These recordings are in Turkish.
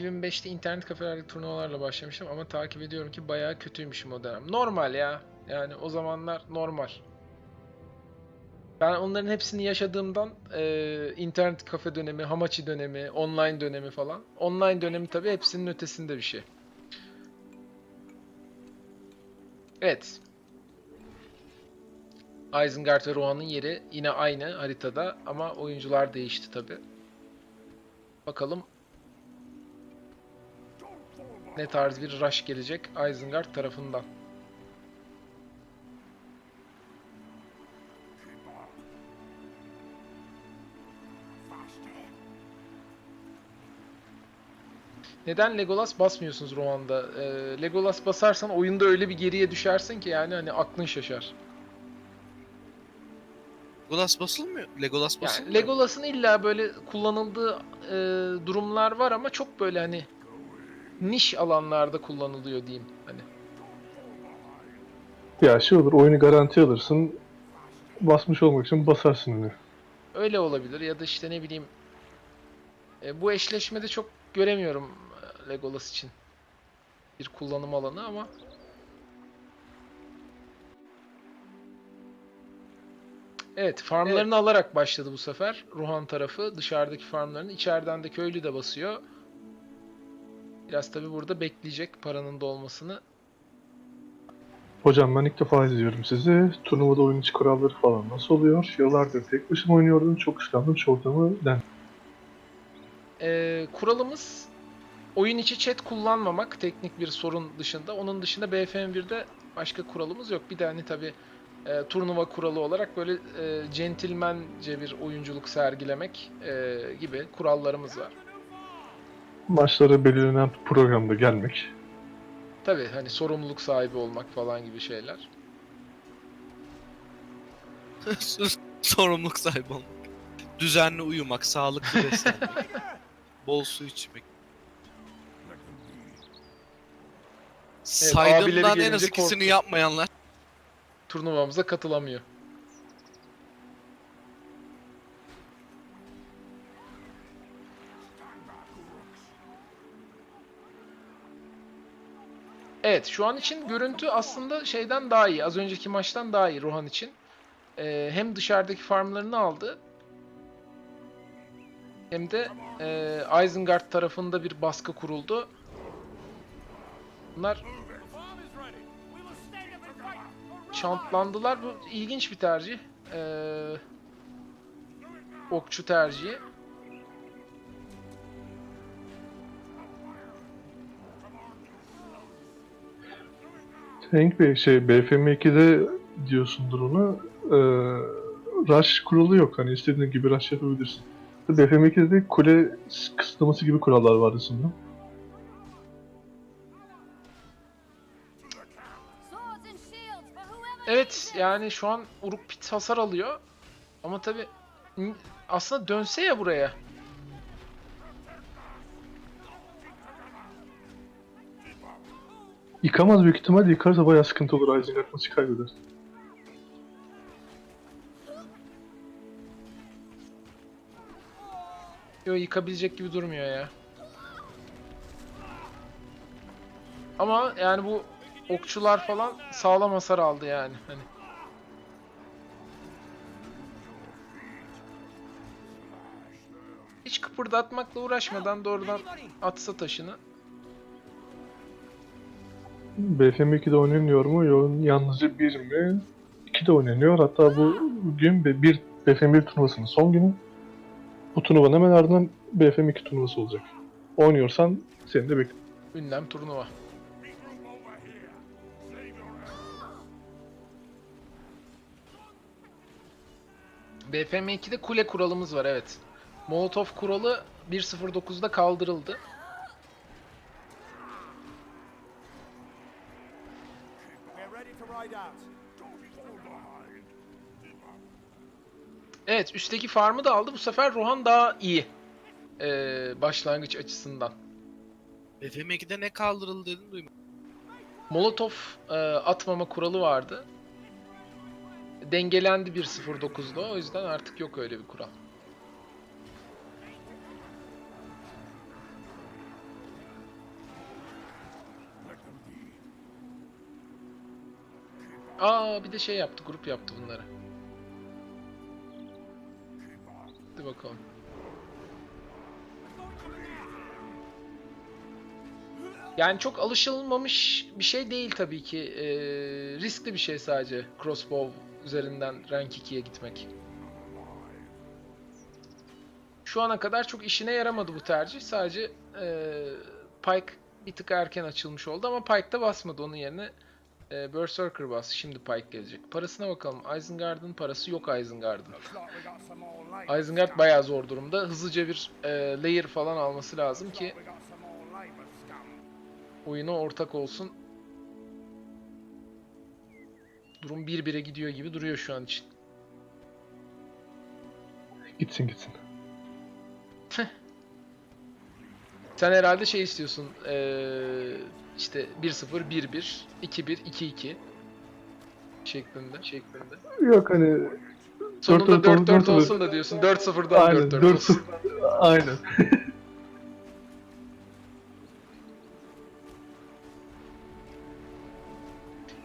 2005'te internet kafelerde turnuvalarla başlamıştım ama takip ediyorum ki bayağı kötüymüşüm o dönem. Normal ya. Yani o zamanlar normal. Ben onların hepsini yaşadığımdan e, internet kafe dönemi, hamachi dönemi, online dönemi falan. Online dönemi tabii hepsinin ötesinde bir şey. Evet. Isengard ve Rohan'ın yeri yine aynı haritada ama oyuncular değişti tabii. Bakalım ne tarz bir rush gelecek Isengard tarafından. Neden Legolas basmıyorsunuz Rohan'da? Ee, Legolas basarsan oyunda öyle bir geriye düşersin ki yani hani aklın şaşar. Legolas basılmıyor. Legolas Yani basılmıyor. Legolas'ın illa böyle kullanıldığı e, durumlar var ama çok böyle hani niş alanlarda kullanılıyor diyeyim. Hani Ya şey olur oyunu garanti alırsın. Basmış olmak için basarsın hani. öyle olabilir ya da işte ne bileyim e, bu eşleşmede çok göremiyorum e, Legolas için bir kullanım alanı ama Evet, farmlarını alarak başladı bu sefer. Ruhan tarafı dışarıdaki farmlarını, içeriden de köylü de basıyor. Biraz tabi burada bekleyecek paranın dolmasını. Hocam ben ilk defa izliyorum sizi. Turnuvada oyun içi kuralları falan nasıl oluyor? Yıllardır tek başıma oynuyordum. Çok ıslandım. Çok da mı den. Ee, kuralımız oyun içi chat kullanmamak teknik bir sorun dışında. Onun dışında BFM1'de başka kuralımız yok. Bir de hani tabi turnuva kuralı olarak böyle e, centilmence bir oyunculuk sergilemek e, gibi kurallarımız var. Maçlara belirlenen programda gelmek. Tabi hani sorumluluk sahibi olmak falan gibi şeyler. Sorumluluk sahibi olmak. Düzenli uyumak, sağlıklı beslenmek. bol su içmek. abileri Saydığımdan en az gelince ikisini korktum. yapmayanlar. Turnuvamıza katılamıyor. Evet şu an için görüntü aslında şeyden daha iyi. Az önceki maçtan daha iyi Rohan için. Ee, hem dışarıdaki farmlarını aldı. Hem de e, Isengard tarafında bir baskı kuruldu. Bunlar şantlandılar. Bu ilginç bir tercih. Ee, okçu tercihi. Hank Bey şey BFM2'de diyorsundur onu. Ee, rush kuralı yok. Hani istediğin gibi rush yapabilirsin. BFM2'de kule kısıtlaması gibi kurallar vardı sanırım. Evet yani şu an Uruk Pit hasar alıyor. Ama tabi aslında dönse ya buraya. Yıkamaz büyük ihtimal yıkarsa bayağı sıkıntı olur. Isengard maçı kaybeder. Yo yıkabilecek gibi durmuyor ya. Ama yani bu okçular falan sağlam hasar aldı yani. Hani. Hiç kıpırdatmakla uğraşmadan doğrudan atsa taşını. BFM2'de oynanıyor mu? Yalnızca bir mi? İki de oynanıyor. Hatta bu gün bir BFM1 turnuvasının son günü. Bu turnuvanın hemen ardından BFM2 turnuvası olacak. Oynuyorsan seni de bekliyorum. Ünlem turnuva. BFM 2'de kule kuralımız var evet. Molotov kuralı 1.09'da kaldırıldı. Evet üstteki farmı da aldı. Bu sefer Rohan daha iyi. Ee, başlangıç açısından. BFM2'de ne kaldırıldı dedin duymadım. Molotov e, atmama kuralı vardı. Dengelendi 1.09'da o yüzden artık yok öyle bir kural. Aa bir de şey yaptı, grup yaptı bunları. Hadi bakalım. Yani çok alışılmamış bir şey değil tabii ki. Ee, riskli bir şey sadece crossbow üzerinden rank 2'ye gitmek. Şu ana kadar çok işine yaramadı bu tercih. Sadece ee, Pike bir tık erken açılmış oldu ama Pike da basmadı onun yerine e, Berserker bastı. Şimdi Pike gelecek. Parasına bakalım. Isengard'ın parası yok Isengard'ın. Isengard bayağı zor durumda. Hızlıca bir e, layer falan alması lazım ki oyuna ortak olsun. Durum 1-1'e gidiyor gibi duruyor şu an için. Gitsin gitsin. Sen herhalde şey istiyorsun. eee, işte 1-0, 1-1, 2-1, 2-2 şeklinde. şeklinde. Yok hani Sonunda dört, 4-4 dört, dört. olsun da diyorsun. 4-0'dan aynen 4-4 4 olsun. aynen.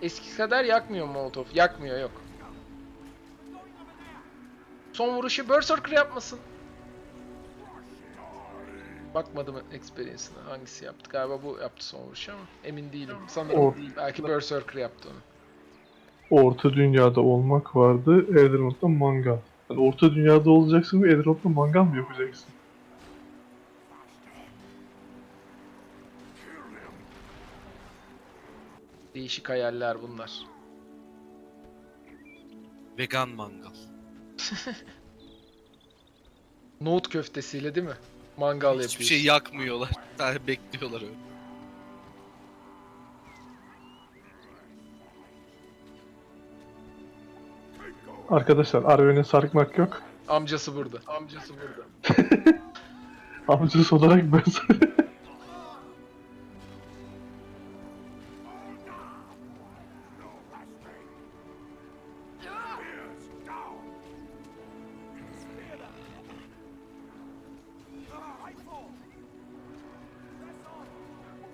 Eski kadar yakmıyor Molotov. Yakmıyor yok. Son vuruşu Berserker yapmasın. Bakmadım experience'ına hangisi yaptı. Galiba bu yaptı son vuruşu ama emin değilim. Sanırım O- değil. Belki Berserker yaptı onu. Orta dünyada olmak vardı. Elrond'da mangal. Yani orta dünyada olacaksın ve Elrond'da mangal mı yapacaksın? Değişik hayaller bunlar. Vegan mangal. Nohut köftesiyle değil mi? Mangal yapıyorsun. Hiçbir şey yakmıyorlar. Sadece bekliyorlar öyle. Arkadaşlar Arwen'e sarkmak yok. Amcası burada. Amcası burada. Amcası olarak ben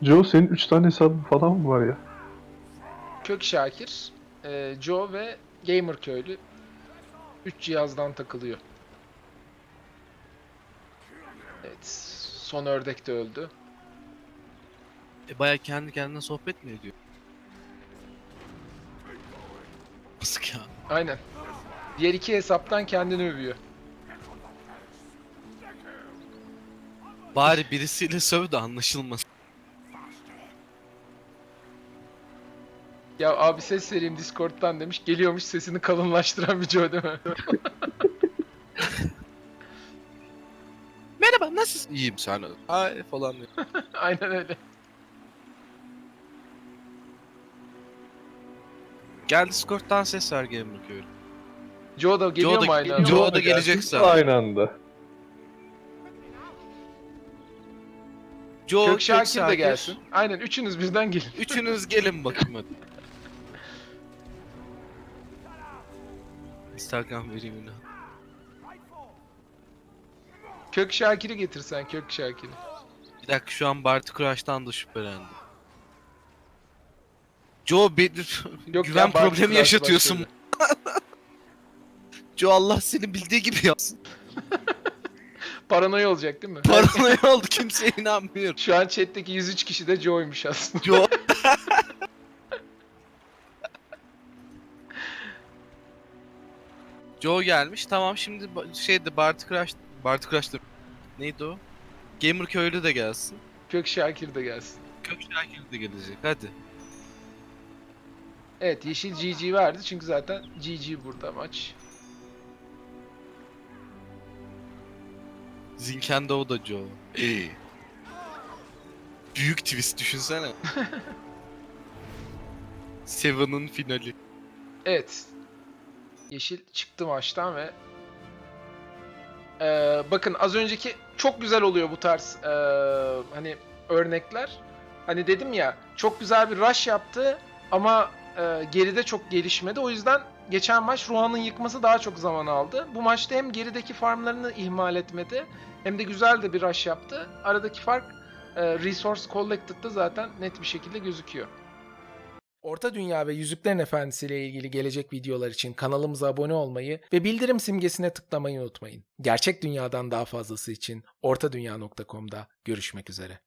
Joe senin 3 tane hesabın falan mı var ya? Kök Şakir, e, Joe ve Gamer Köylü 3 cihazdan takılıyor. Evet, son ördek de öldü. E baya kendi kendine sohbet mi ediyor? Nasıl ya? Aynen. Diğer iki hesaptan kendini övüyor. Bari birisiyle söv de anlaşılmasın. Ya abi ses vereyim Discord'dan demiş. Geliyormuş sesini kalınlaştıran bir Joe değil mi? Merhaba nasılsın? İyiyim sen. Ay falan diyor. Aynen öyle. Gel Discord'dan ses ver Gamer Köylü. Joe da geliyor da mu aynı anda? Joe da gelecek zaten. Aynı anda. Joe, Kök Şakir de gelsin. Aynen üçünüz birden gelin. Üçünüz gelin bakayım hadi. Instagram vereyim yine. Kök Şakir'i getirsen Kök Şakir'i. Bir dakika şu an Barty Crush'tan da şüphelendim. Joe bir Yok güven ya, Barty problemi Crouch yaşatıyorsun. başladı. Joe Allah seni bildiği gibi yapsın. Paranoya olacak değil mi? Paranoya oldu kimseye inanmıyor. Şu an chat'teki 103 kişi de Joe'ymuş aslında. Joe Joe gelmiş. Tamam şimdi şeyde Barty Crush Barty diyorum. Neydi o? Gamer köylü de gelsin. Kök Şakir de gelsin. Kök Şakir de gelecek. Hadi. Evet yeşil GG verdi çünkü zaten GG burada maç. Zinkendo da Joe. İyi. Büyük twist düşünsene. Seven'ın finali. Evet. Yeşil çıktı maçtan ve Ee, bakın az önceki çok güzel oluyor bu tarz ee, hani örnekler. Hani dedim ya çok güzel bir rush yaptı ama ee, geride çok gelişmedi. O yüzden geçen maç Ruhan'ın yıkması daha çok zaman aldı. Bu maçta hem gerideki farmlarını ihmal etmedi hem de güzel de bir rush yaptı. Aradaki fark ee, Resource Collected'da zaten net bir şekilde gözüküyor. Orta Dünya ve Yüzüklerin Efendisi ile ilgili gelecek videolar için kanalımıza abone olmayı ve bildirim simgesine tıklamayı unutmayın. Gerçek dünyadan daha fazlası için ortadunya.com'da görüşmek üzere.